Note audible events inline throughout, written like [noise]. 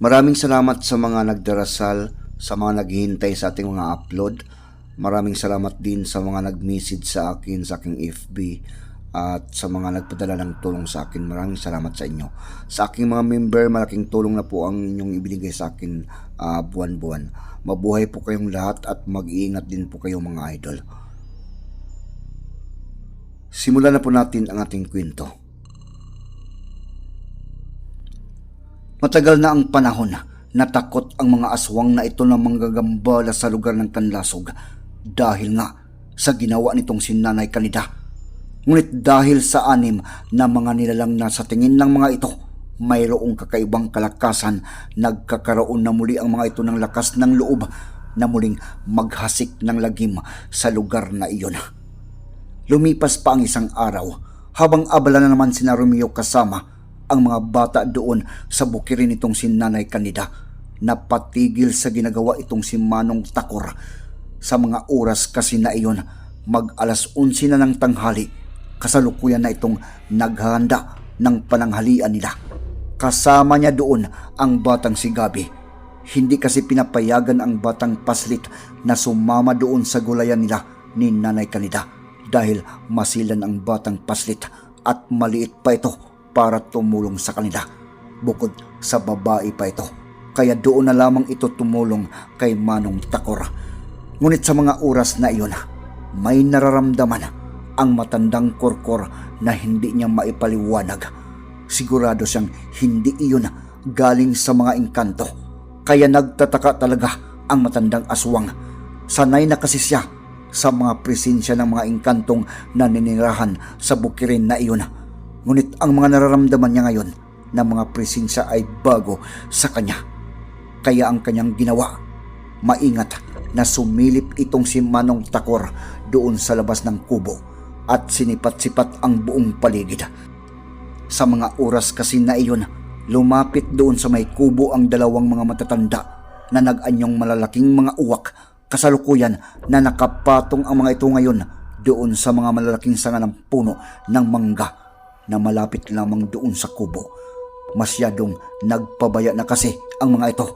Maraming salamat sa mga nagdarasal, sa mga naghihintay sa ating mga upload. Maraming salamat din sa mga nag-message sa akin sa aking FB at sa mga nagpadala ng tulong sa akin. Maraming salamat sa inyo. Sa aking mga member, malaking tulong na po ang inyong ibinigay sa akin ah, buwan-buwan. Mabuhay po kayong lahat at mag-iingat din po kayo mga idol. Simulan na po natin ang ating kwento. Matagal na ang panahon na takot ang mga aswang na ito na manggagambala sa lugar ng Kanlasog dahil nga sa ginawa nitong si Nanay Kanida. Ngunit dahil sa anim na mga nilalang na sa tingin ng mga ito, mayroong kakaibang kalakasan, nagkakaroon na muli ang mga ito ng lakas ng loob na muling maghasik ng lagim sa lugar na iyon. Lumipas pa ang isang araw habang abala na naman sina Romeo kasama ang mga bata doon sa bukirin itong si Nanay Kanida. Napatigil sa ginagawa itong si Manong Takor. Sa mga oras kasi na iyon, mag alas 11 na ng tanghali, kasalukuyan na itong naghahanda ng pananghalian nila. Kasama niya doon ang batang si Gabi. Hindi kasi pinapayagan ang batang paslit na sumama doon sa gulayan nila ni Nanay Kanida dahil masilan ang batang paslit at maliit pa ito para tumulong sa kanila. Bukod sa babae pa ito. Kaya doon na lamang ito tumulong kay Manong Takor. Ngunit sa mga oras na iyon, may nararamdaman ang matandang korkor na hindi niya maipaliwanag. Sigurado siyang hindi iyon galing sa mga engkanto. Kaya nagtataka talaga ang matandang aswang. Sanay na kasi siya sa mga presensya ng mga engkantong naninirahan sa bukirin na iyon. Ngunit ang mga nararamdaman niya ngayon na mga presensya ay bago sa kanya. Kaya ang kanyang ginawa, maingat na sumilip itong si Manong Takor doon sa labas ng kubo at sinipat-sipat ang buong paligid. Sa mga oras kasi na iyon, lumapit doon sa may kubo ang dalawang mga matatanda na nag-anyong malalaking mga uwak kasalukuyan na nakapatong ang mga ito ngayon doon sa mga malalaking sanga ng puno ng mangga na malapit lamang doon sa kubo. Masyadong nagpabaya na kasi ang mga ito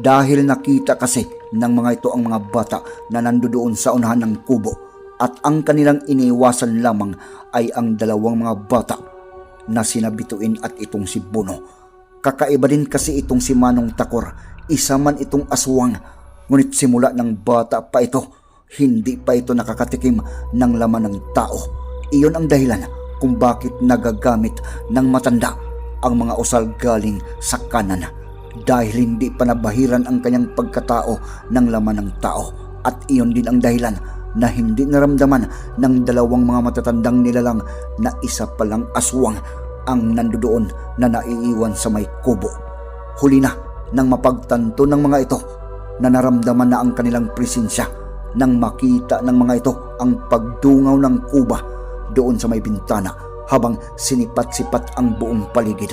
dahil nakita kasi ng mga ito ang mga bata na nandoon sa unahan ng kubo at ang kanilang iniwasan lamang ay ang dalawang mga bata na sinabituin at itong si Bono. Kakaiba din kasi itong si Manong Takor, isa man itong aswang, ngunit simula ng bata pa ito, hindi pa ito nakakatikim ng laman ng tao. Iyon ang dahilan kung bakit nagagamit ng matanda ang mga usal galing sa kanan dahil hindi pa nabahiran ang kanyang pagkatao ng laman ng tao at iyon din ang dahilan na hindi naramdaman ng dalawang mga matatandang nilalang na isa palang aswang ang nandoon na naiiwan sa may kubo. Huli na nang mapagtanto ng mga ito na naramdaman na ang kanilang presensya nang makita ng mga ito ang pagdungaw ng kuba doon sa may bintana habang sinipat-sipat ang buong paligid.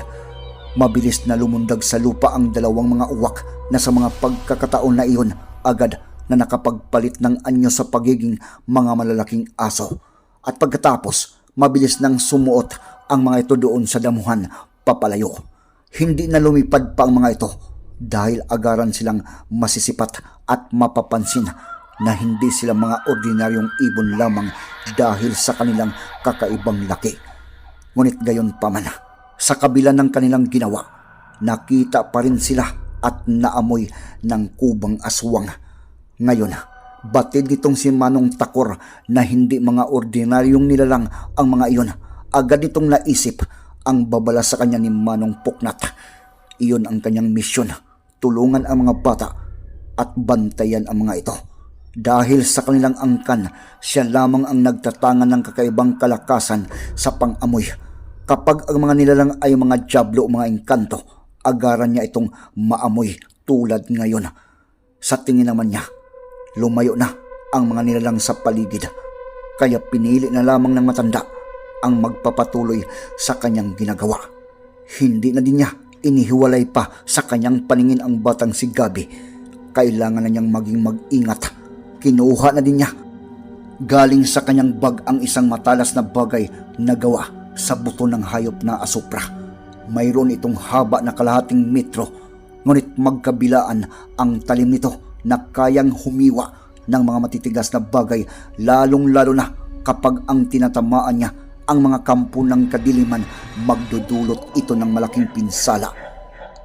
Mabilis na lumundag sa lupa ang dalawang mga uwak na sa mga pagkakataon na iyon agad na nakapagpalit ng anyo sa pagiging mga malalaking aso. At pagkatapos, mabilis nang sumuot ang mga ito doon sa damuhan papalayo. Hindi na lumipad pa ang mga ito dahil agaran silang masisipat at mapapansin na hindi sila mga ordinaryong ibon lamang dahil sa kanilang kakaibang laki. Ngunit gayon pa man, sa kabila ng kanilang ginawa, nakita pa rin sila at naamoy ng kubang aswang. Ngayon, batid nitong si Manong Takor na hindi mga ordinaryong nilalang ang mga iyon. Agad nitong naisip ang babala sa kanya ni Manong Puknat. Iyon ang kanyang misyon, tulungan ang mga bata at bantayan ang mga ito. Dahil sa kanilang angkan, siya lamang ang nagtatangan ng kakaibang kalakasan sa pangamoy. Kapag ang mga nilalang ay mga jablo o mga engkanto, agaran niya itong maamoy tulad ngayon. Sa tingin naman niya, lumayo na ang mga nilalang sa paligid. Kaya pinili na lamang ng matanda ang magpapatuloy sa kanyang ginagawa. Hindi na din niya inihiwalay pa sa kanyang paningin ang batang si Gabi. Kailangan na niyang maging mag-ingat kinuha na din niya. Galing sa kanyang bag ang isang matalas na bagay na gawa sa buto ng hayop na asupra. Mayroon itong haba na kalahating metro ngunit magkabilaan ang talim nito na kayang humiwa ng mga matitigas na bagay lalong-lalo na kapag ang tinatamaan niya ang mga kampo ng kadiliman magdudulot ito ng malaking pinsala.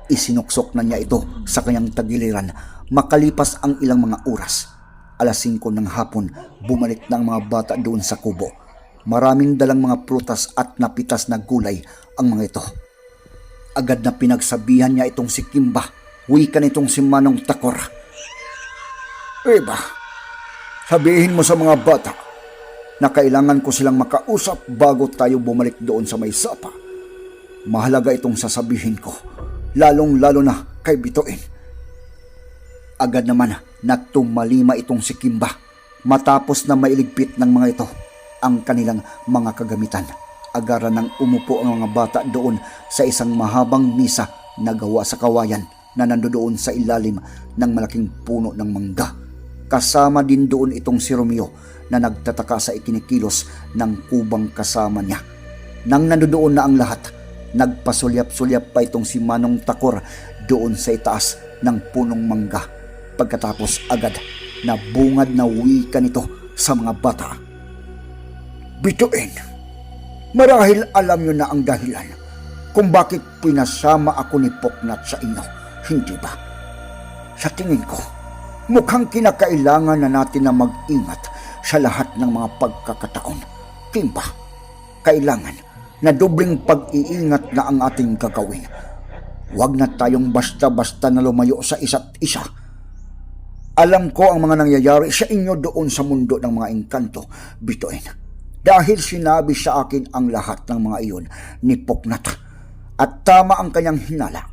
Isinuksok na niya ito sa kanyang tagiliran makalipas ang ilang mga oras. Alas 5 ng hapon, bumalik ang mga bata doon sa kubo. Maraming dalang mga prutas at napitas na gulay ang mga ito. Agad na pinagsabihan niya itong si Kimba, wika nitong si Manong Takor. Eba, sabihin mo sa mga bata na kailangan ko silang makausap bago tayo bumalik doon sa may sapa. Mahalaga itong sasabihin ko, lalong-lalo na kay Bituin. Agad naman na tumalima itong si Kimba matapos na mailigpit ng mga ito ang kanilang mga kagamitan. Agaran ng umupo ang mga bata doon sa isang mahabang misa na gawa sa kawayan na nandoon sa ilalim ng malaking puno ng mangga. Kasama din doon itong si Romeo na nagtataka sa ikinikilos ng kubang kasama niya. Nang nandoon na ang lahat, nagpasulyap-sulyap pa itong si Manong Takor doon sa itaas ng punong mangga. Pagkatapos agad na bungad na wika nito sa mga bata. Bituin, marahil alam nyo na ang dahilan kung bakit pinasama ako ni Poknat sa inyo, hindi ba? Sa tingin ko, mukhang kinakailangan na natin na mag-ingat sa lahat ng mga pagkakataon. Kimba, kailangan na dobling pag-iingat na ang ating gagawin. Huwag na tayong basta-basta na lumayo sa isa't isa. Alam ko ang mga nangyayari sa inyo doon sa mundo ng mga engkanto, bituin. Dahil sinabi sa akin ang lahat ng mga iyon ni Poknat. At tama ang kanyang hinala.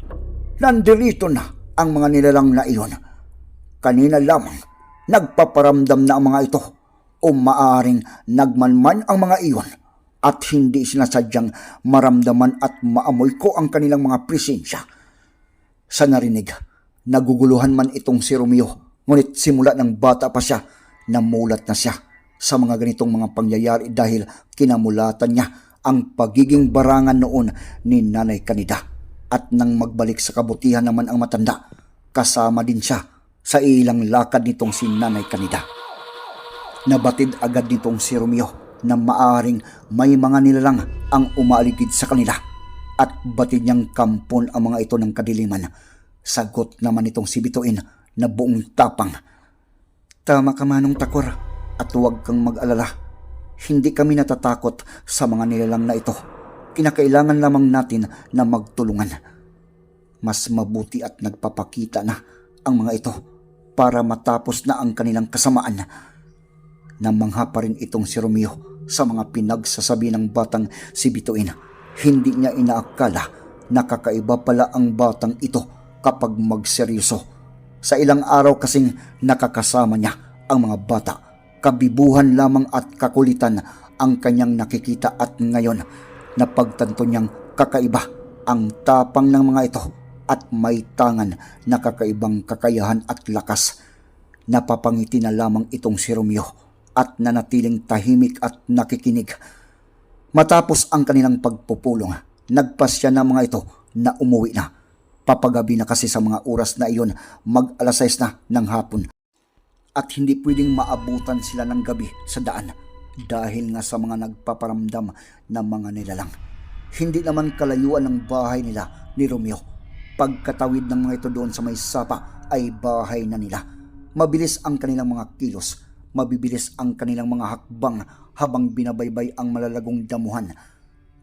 Nandirito na ang mga nilalang na iyon. Kanina lamang, nagpaparamdam na ang mga ito o maaring nagmanman ang mga iyon at hindi sinasadyang maramdaman at maamoy ko ang kanilang mga presensya. Sa narinig, naguguluhan man itong si Romeo, ngunit simula ng bata pa siya, namulat na siya sa mga ganitong mga pangyayari dahil kinamulatan niya ang pagiging barangan noon ni Nanay Kanida. At nang magbalik sa kabutihan naman ang matanda, kasama din siya sa ilang lakad nitong si Nanay Kanida. Nabatid agad nitong si Romeo na maaring may mga nilalang ang umaligid sa kanila at batid niyang kampon ang mga ito ng kadiliman. Sagot naman itong si Bituin na buong tapang. Tama ka manong takor at huwag kang mag-alala. Hindi kami natatakot sa mga nilalang na ito. Kinakailangan lamang natin na magtulungan. Mas mabuti at nagpapakita na ang mga ito para matapos na ang kanilang kasamaan Namangha pa rin itong si Romeo sa mga pinagsasabi ng batang si Bituin. Hindi niya inaakala na kakaiba pala ang batang ito kapag magseryoso. Sa ilang araw kasing nakakasama niya ang mga bata. Kabibuhan lamang at kakulitan ang kanyang nakikita at ngayon napagtanto niyang kakaiba ang tapang ng mga ito at may tangan na kakaibang kakayahan at lakas. Napapangiti na lamang itong si Romeo at nanatiling tahimik at nakikinig. Matapos ang kanilang pagpupulong, nagpasya na mga ito na umuwi na. Papagabi na kasi sa mga oras na iyon, mag alas 6 na ng hapon. At hindi pwedeng maabutan sila ng gabi sa daan dahil nga sa mga nagpaparamdam ng mga nilalang. Hindi naman kalayuan ng bahay nila ni Romeo. Pagkatawid ng mga ito doon sa may sapa ay bahay na nila. Mabilis ang kanilang mga kilos mabibilis ang kanilang mga hakbang habang binabaybay ang malalagong damuhan.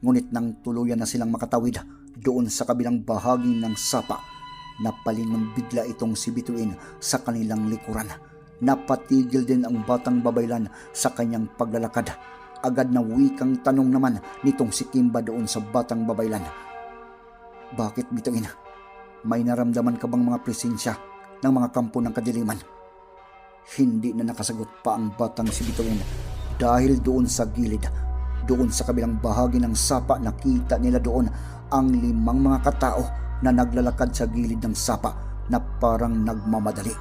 Ngunit nang tuluyan na silang makatawid doon sa kabilang bahagi ng sapa, napalingon bigla itong si Bituin sa kanilang likuran. Napatigil din ang batang babaylan sa kanyang paglalakad. Agad na wikang tanong naman nitong si Kimba doon sa batang babaylan. Bakit Bituin? May naramdaman ka bang mga presensya ng mga kampo ng kadiliman? Hindi na nakasagot pa ang batang si Bituin dahil doon sa gilid, doon sa kabilang bahagi ng sapa nakita nila doon ang limang mga katao na naglalakad sa gilid ng sapa na parang nagmamadali.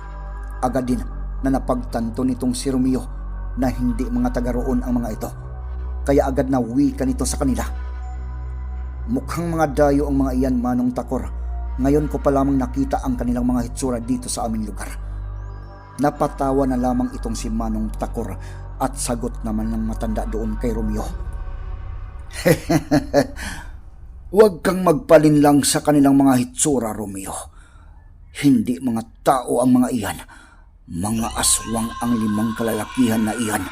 Agad din na napagtanto nitong si Romeo na hindi mga taga roon ang mga ito. Kaya agad na wika nito sa kanila. Mukhang mga dayo ang mga iyan manong takor. Ngayon ko pa lamang nakita ang kanilang mga hitsura dito sa aming lugar. Napatawa na lamang itong si Manong Takor at sagot naman ng matanda doon kay Romeo. [laughs] Huwag kang magpalinlang sa kanilang mga hitsura, Romeo. Hindi mga tao ang mga iyan. Mga aswang ang limang kalalakihan na iyan.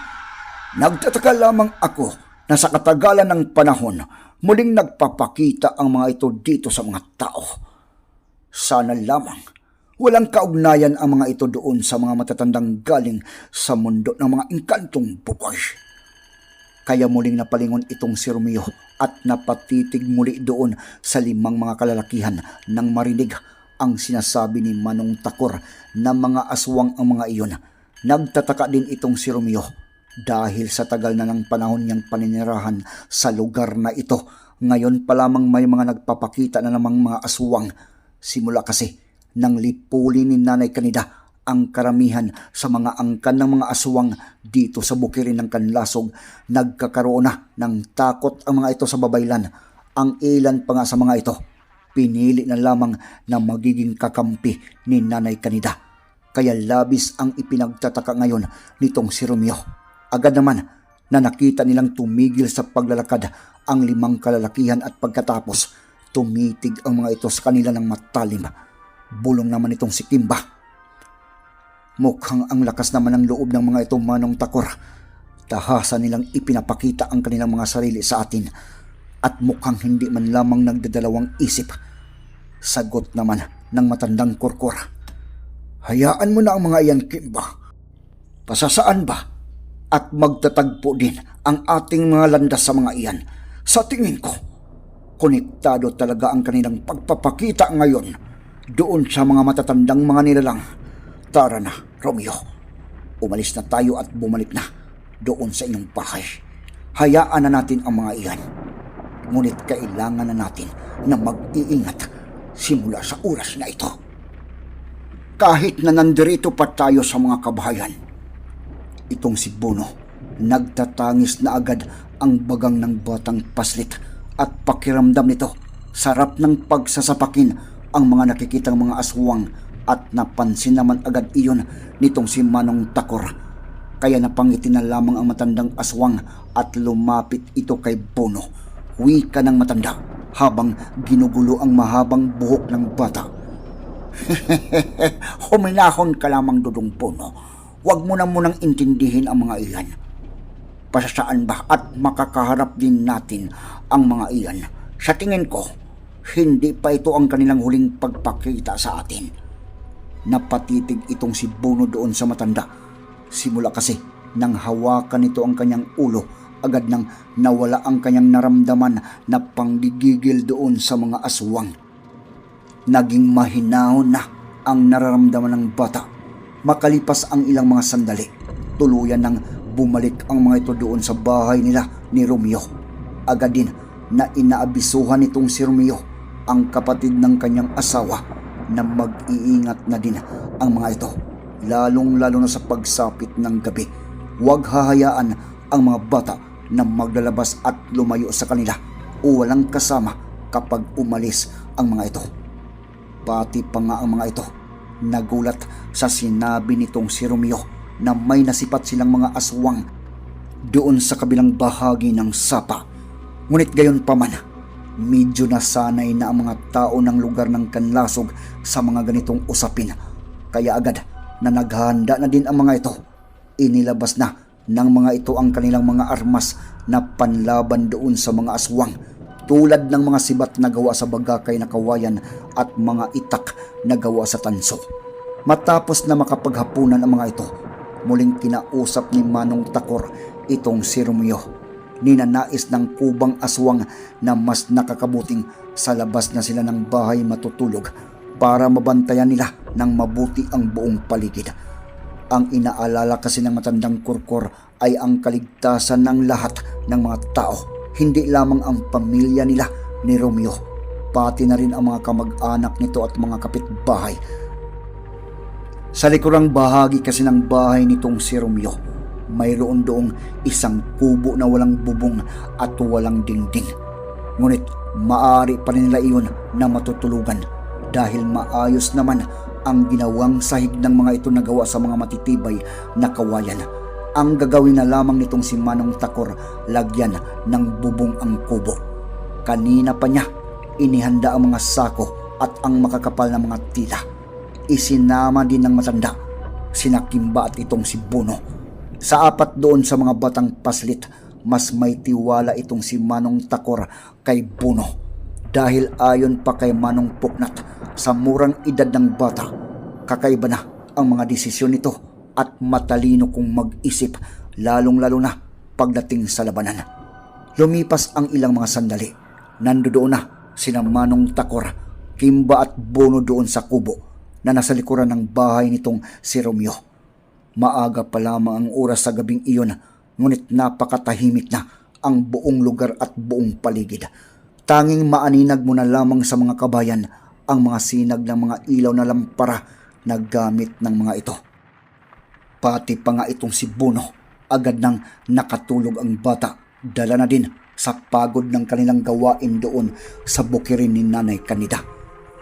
Nagtataka lamang ako na sa katagalan ng panahon, muling nagpapakita ang mga ito dito sa mga tao. Sana lamang walang kaugnayan ang mga ito doon sa mga matatandang galing sa mundo ng mga inkantong bukoy. Kaya muling napalingon itong si Romeo at napatitig muli doon sa limang mga kalalakihan nang marinig ang sinasabi ni Manong Takor na mga aswang ang mga iyon. Nagtataka din itong si Romeo dahil sa tagal na ng panahon niyang paninirahan sa lugar na ito. Ngayon pa lamang may mga nagpapakita na namang mga aswang. Simula kasi nang lipuli ni Nanay Kanida ang karamihan sa mga angkan ng mga aswang dito sa bukirin ng Kanlasog, nagkakaroon na ng takot ang mga ito sa babaylan. Ang ilan pa nga sa mga ito, pinili na lamang na magiging kakampi ni Nanay Kanida. Kaya labis ang ipinagtataka ngayon nitong si Romeo. Agad naman na nakita nilang tumigil sa paglalakad ang limang kalalakihan at pagkatapos tumitig ang mga ito sa kanila ng matalim. Bulong naman itong si Kimba Mukhang ang lakas naman ng loob ng mga itong manong takor. Tahasan nilang ipinapakita ang kanilang mga sarili sa atin at mukhang hindi man lamang nagdadalawang isip. Sagot naman ng matandang kurkur. Hayaan mo na ang mga iyan, Kimba. Pasasaan ba? At magtatagpo din ang ating mga landas sa mga iyan. Sa tingin ko, konektado talaga ang kanilang pagpapakita ngayon doon sa mga matatandang mga nilalang. Tara na, Romeo. Umalis na tayo at bumalik na doon sa inyong bahay. Hayaan na natin ang mga iyan. Ngunit kailangan na natin na mag-iingat simula sa oras na ito. Kahit na nandirito pa tayo sa mga kabahayan, itong si Bono, nagtatangis na agad ang bagang ng batang paslit at pakiramdam nito sarap ng pagsasapakin ang mga nakikitang mga aswang at napansin naman agad iyon nitong si Manong Takor. Kaya napangiti na lamang ang matandang aswang at lumapit ito kay Bono. Wika ng matanda habang ginugulo ang mahabang buhok ng bata. [laughs] Huminahon ka lamang dudong Bono. Huwag mo na munang intindihin ang mga iyan. Pasasaan ba at makakaharap din natin ang mga iyan? Sa tingin ko, hindi pa ito ang kanilang huling pagpakita sa atin napatitig itong si Bono doon sa matanda. Simula kasi nang hawakan nito ang kanyang ulo, agad nang nawala ang kanyang naramdaman na panggigigil doon sa mga aswang. Naging mahinahon na ang nararamdaman ng bata. Makalipas ang ilang mga sandali, tuluyan nang bumalik ang mga ito doon sa bahay nila ni Romeo. Agad din na inaabisuhan nitong si Romeo ang kapatid ng kanyang asawa na mag-iingat na din ang mga ito, lalong-lalo na sa pagsapit ng gabi. Huwag hahayaan ang mga bata na maglalabas at lumayo sa kanila o walang kasama kapag umalis ang mga ito. Pati pa nga ang mga ito, nagulat sa sinabi nitong si Romeo na may nasipat silang mga aswang doon sa kabilang bahagi ng sapa. Ngunit gayon pa man, Medyo nasanay na ang mga tao ng lugar ng Kanlasog sa mga ganitong usapin. Kaya agad na naghahanda na din ang mga ito. Inilabas na ng mga ito ang kanilang mga armas na panlaban doon sa mga aswang tulad ng mga sibat na gawa sa bagakay na kawayan at mga itak na gawa sa tanso. Matapos na makapaghapunan ang mga ito, muling kinausap ni Manong Takor itong si Romeo ninanais ng kubang aswang na mas nakakabuting sa labas na sila ng bahay matutulog para mabantayan nila ng mabuti ang buong paligid. Ang inaalala kasi ng matandang kurkor ay ang kaligtasan ng lahat ng mga tao, hindi lamang ang pamilya nila ni Romeo, pati na rin ang mga kamag-anak nito at mga kapitbahay. Sa likurang bahagi kasi ng bahay nitong si Romeo, mayroon doong isang kubo na walang bubong at walang dingding. Ngunit maaari pa rin nila iyon na matutulugan dahil maayos naman ang ginawang sahig ng mga ito nagawa sa mga matitibay na kawayan. Ang gagawin na lamang nitong si Manong Takor lagyan ng bubong ang kubo. Kanina pa niya inihanda ang mga sako at ang makakapal na mga tila. Isinama din ng matanda, sina Kimba at itong si Bono. Sa apat doon sa mga batang paslit, mas may tiwala itong si Manong Takor kay Bono dahil ayon pa kay Manong Puknat sa murang edad ng bata, kakaiba na ang mga desisyon nito at matalino kung mag-isip lalong-lalo na pagdating sa labanan. Lumipas ang ilang mga sandali. Nandoon na sina Manong Takor, Kimba at Bono doon sa kubo na nasa likuran ng bahay nitong si Romeo. Maaga pa lamang ang oras sa gabing iyon, ngunit napakatahimik na ang buong lugar at buong paligid. Tanging maaninag mo na lamang sa mga kabayan ang mga sinag ng mga ilaw na lampara na gamit ng mga ito. Pati pa nga itong si Bono, agad nang nakatulog ang bata, dala na din sa pagod ng kanilang gawain doon sa bukirin ni Nanay Kanida.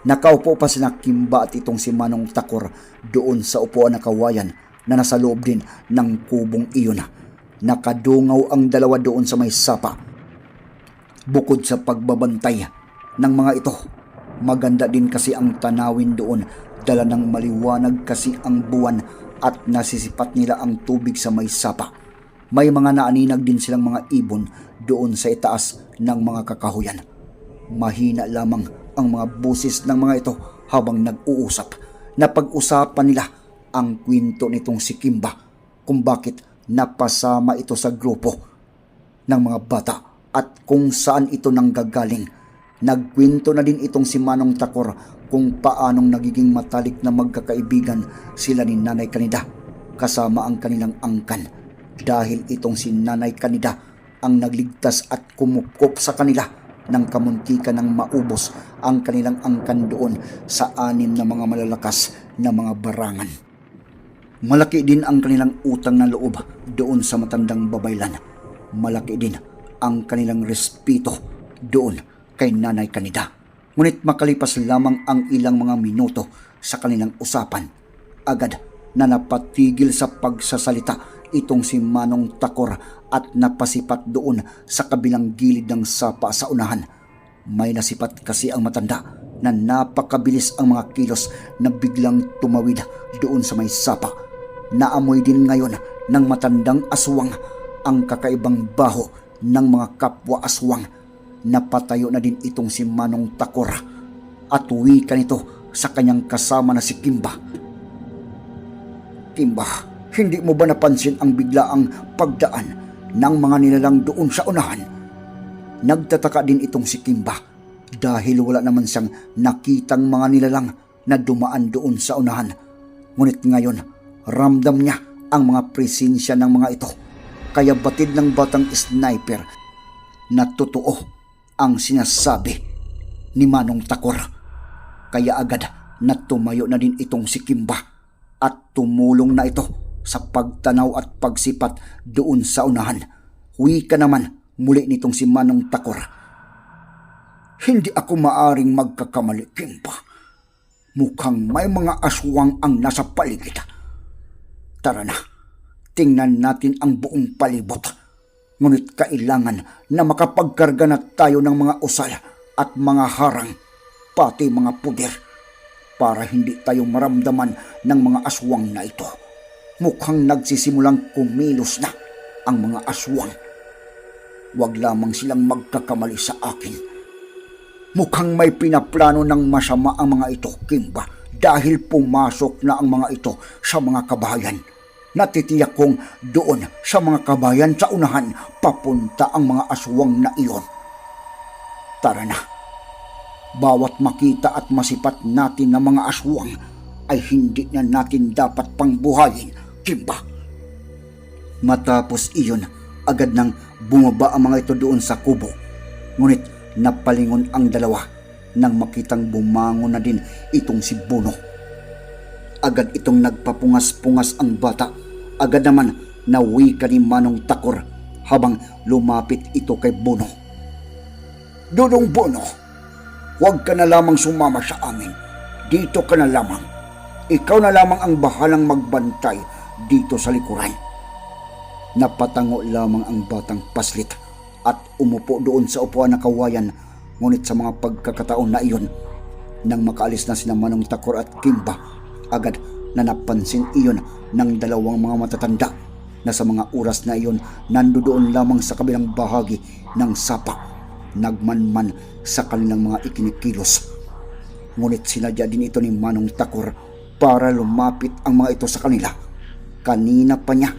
Nakaupo pa sina Kimba at itong si Manong Takor doon sa upuan na kawayan na nasa loob din ng kubong iyon. Nakadungaw ang dalawa doon sa may sapa. Bukod sa pagbabantay ng mga ito, maganda din kasi ang tanawin doon dala ng maliwanag kasi ang buwan at nasisipat nila ang tubig sa may sapa. May mga naaninag din silang mga ibon doon sa itaas ng mga kakahuyan. Mahina lamang ang mga busis ng mga ito habang nag-uusap. Napag-usapan nila ang kwento nitong si Kimba kung bakit napasama ito sa grupo ng mga bata at kung saan ito nanggagaling. Nagkwento na din itong si Manong Takor kung paanong nagiging matalik na magkakaibigan sila ni Nanay Kanida kasama ang kanilang angkan dahil itong si Nanay Kanida ang nagligtas at kumupkop sa kanila ng kamuntikan ng maubos ang kanilang angkan doon sa anim na mga malalakas na mga barangan. Malaki din ang kanilang utang na loob doon sa matandang babaylan. Malaki din ang kanilang respeto doon kay Nanay Kanida. Ngunit makalipas lamang ang ilang mga minuto sa kanilang usapan, agad na napatigil sa pagsasalita itong si Manong Takor at napasipat doon sa kabilang gilid ng sapa sa unahan. May nasipat kasi ang matanda na napakabilis ang mga kilos na biglang tumawid doon sa may sapa. Naamoy din ngayon ng matandang aswang ang kakaibang baho ng mga kapwa aswang. Napatayo na din itong si Manong Takor at uwi ka nito sa kanyang kasama na si Kimba. Kimba, hindi mo ba napansin ang biglaang pagdaan ng mga nilalang doon sa unahan? Nagtataka din itong si Kimba dahil wala naman siyang nakitang mga nilalang na dumaan doon sa unahan. Ngunit ngayon, ramdam niya ang mga presensya ng mga ito. Kaya batid ng batang sniper na totoo ang sinasabi ni Manong Takor. Kaya agad na tumayo na din itong si Kimba at tumulong na ito sa pagtanaw at pagsipat doon sa unahan. Huwi ka naman muli nitong si Manong Takor. Hindi ako maaring magkakamali, Kimba. Mukhang may mga aswang ang nasa paligid. Tara na, tingnan natin ang buong palibot. Ngunit kailangan na makapagkarga na tayo ng mga usal at mga harang, pati mga puder, para hindi tayo maramdaman ng mga aswang na ito. Mukhang nagsisimulang kumilos na ang mga aswang. Huwag lamang silang magkakamali sa akin. Mukhang may pinaplano ng masama ang mga ito, Kimba, dahil pumasok na ang mga ito sa mga kabahayan. Natitiyak kong doon sa mga kabayan sa unahan papunta ang mga aswang na iyon. Tara na. Bawat makita at masipat natin ng mga aswang ay hindi na natin dapat pangbuhayin, Kimba. Matapos iyon, agad nang bumaba ang mga ito doon sa kubo. Ngunit napalingon ang dalawa nang makitang bumangon na din itong si Bono. Agad itong nagpapungas-pungas ang bata. Agad naman nawi ka ni Manong Takor habang lumapit ito kay Bono. Dudong Bono, huwag ka na lamang sumama sa amin. dito ka na lamang. Ikaw na lamang ang bahalang magbantay dito sa likuran. Napatango lamang ang batang paslit at umupo doon sa upuan na kawayan ngunit sa mga pagkakataon na iyon nang makaalis na sina Manong Takor at Kimba agad na napansin iyon ng dalawang mga matatanda na sa mga oras na iyon nandoon lamang sa kabilang bahagi ng sapa nagmanman sa kanilang mga ikinikilos. Ngunit sinadya din ito ni Manong Takor para lumapit ang mga ito sa kanila. Kanina pa niya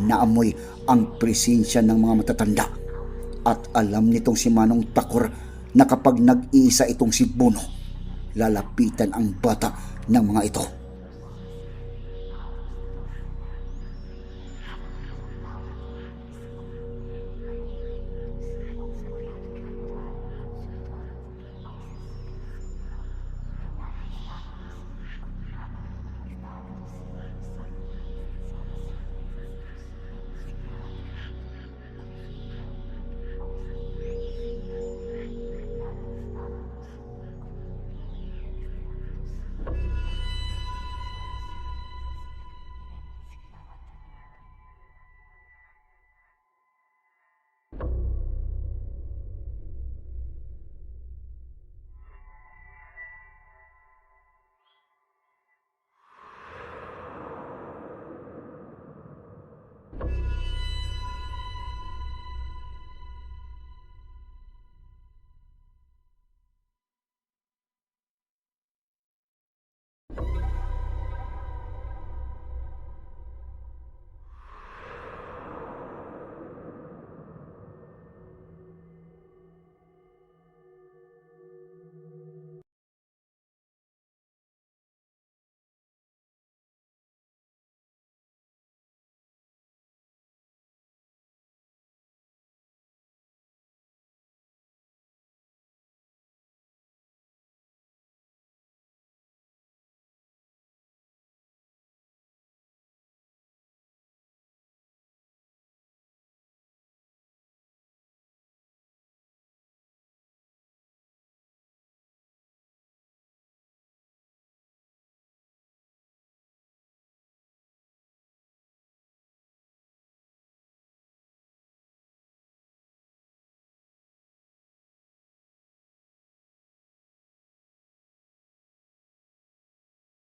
naamoy ang presensya ng mga matatanda. At alam nitong si Manong Takor na kapag nag-iisa itong si Bono, lalapitan ang bata ng mga ito.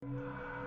you